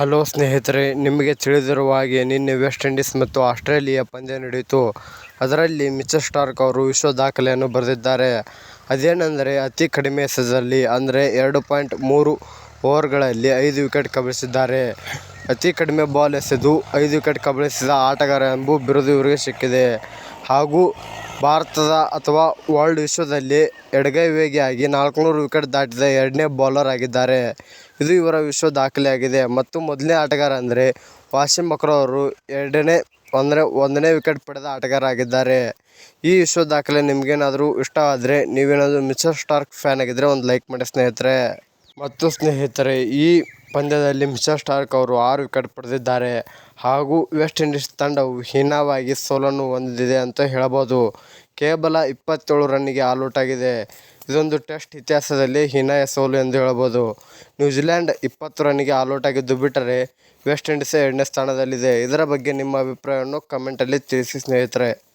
Hello ಸ್ನೇಹಿತರೆ, ನಿಮಗೆ ತಿಳಿದಿರುವ ಹಾಗೆ ನಿನ್ನೆ ವೆಸ್ಟ್ ಇಂಡೀಸ್ ಮತ್ತು ಆಸ್ಟ್ರೇಲಿಯಾ ಪಂದ್ಯ ನಡೆಯಿತು. ಅದರಲ್ಲಿ ಮಿಚರ್ ಸ್ಟಾರ್ಕ್ ಅವರು ವಿಶ್ವ ದಾಖಲೆಯನ್ನು ಬರೆದಿದ್ದಾರೆ. ಅದೇನೆಂದರೆ, ಅತಿ ಕಡಿಮೆ ಎಸೆದಲ್ಲಿ ಅಂದರೆ ಎರಡು ಪಾಯಿಂಟ್ ಮೂರು ಓವರ್ಗಳಲ್ಲಿ ಐದು ವಿಕೆಟ್ ಕಬಳಿಸಿದ್ದಾರೆ. ಅತಿ ಕಡಿಮೆ ಬಾಲ್ ಎಸೆದು ಐದು ವಿಕೆಟ್ ಕಬಳಿಸಿದ ಆಟಗಾರ ಎಂಬ ಬಿರುದು ಇವರಿಗೆ ಸಿಕ್ಕಿದೆ. ಹಾಗೂ ಭಾರತದ ಅಥವಾ ವರ್ಲ್ಡ್ ವಿಶ್ವದಲ್ಲಿ ಎಡಗೈ ವೇಗಿಯಾಗಿ ನಾಲ್ಕುನೂರು ವಿಕೆಟ್ ದಾಟಿದ ಎರಡನೇ ಬೌಲರ್ ಆಗಿದ್ದಾರೆ. ಇದು ಇವರ ವಿಶ್ವ ದಾಖಲೆಯಾಗಿದೆ. ಮತ್ತು ಮೊದಲನೇ ಆಟಗಾರ ಅಂದರೆ ವಾಸಿಂ ಅಕ್ರಮ್ ಅವರು ಎರಡನೇ, ಅಂದರೆ ಒಂದನೇ ವಿಕೆಟ್ ಪಡೆದ ಆಟಗಾರ ಆಗಿದ್ದಾರೆ ಈ ವಿಶ್ವ ದಾಖಲೆ ನಿಮಗೇನಾದರೂ ಇಷ್ಟವಾದರೆ ನೀವೇನಾದರೂ ಮಿಚೆಲ್ ಸ್ಟಾರ್ಕ್ ಫ್ಯಾನ್ ಆಗಿದ್ದರೆ ಒಂದು ಲೈಕ್ ಮಾಡಿ ಸ್ನೇಹಿತರೆ. ಮತ್ತು ಸ್ನೇಹಿತರೆ, ಈ ಪಂದ್ಯದಲ್ಲಿ ಮಿಚೆಲ್ ಸ್ಟಾರ್ಕ್ ಅವರು ಆರು ವಿಕೆಟ್ ಪಡೆದಿದ್ದಾರೆ. ಹಾಗೂ ವೆಸ್ಟ್ ಇಂಡೀಸ್ ತಂಡವು ಹೀನವಾಗಿ ಸೋಲನ್ನು ಹೊಂದಿದೆ ಅಂತ ಹೇಳಬಹುದು. ಕೇವಲ ಇಪ್ಪತ್ತೇಳು ರನ್ನಿಗೆ ಆಗಿದೆ ಇದೊಂದು ಟೆಸ್ಟ್ ಇತಿಹಾಸದಲ್ಲಿ ಹೀನಾಯ ಸೋಲು ಎಂದು ಹೇಳಬಹುದು. ನ್ಯೂಜಿಲ್ಯಾಂಡ್ ಇಪ್ಪತ್ತು ರನ್ನಿಗೆ ಆಗಿದ್ದು ಬಿಟ್ಟರೆ ವೆಸ್ಟ್ ಇಂಡೀಸ್ ಎರಡನೇ ಸ್ಥಾನದಲ್ಲಿದೆ. ಇದರ ಬಗ್ಗೆ ನಿಮ್ಮ ಅಭಿಪ್ರಾಯವನ್ನು ಕಮೆಂಟಲ್ಲಿ ತಿಳಿಸಿ ಸ್ನೇಹಿತರೆ.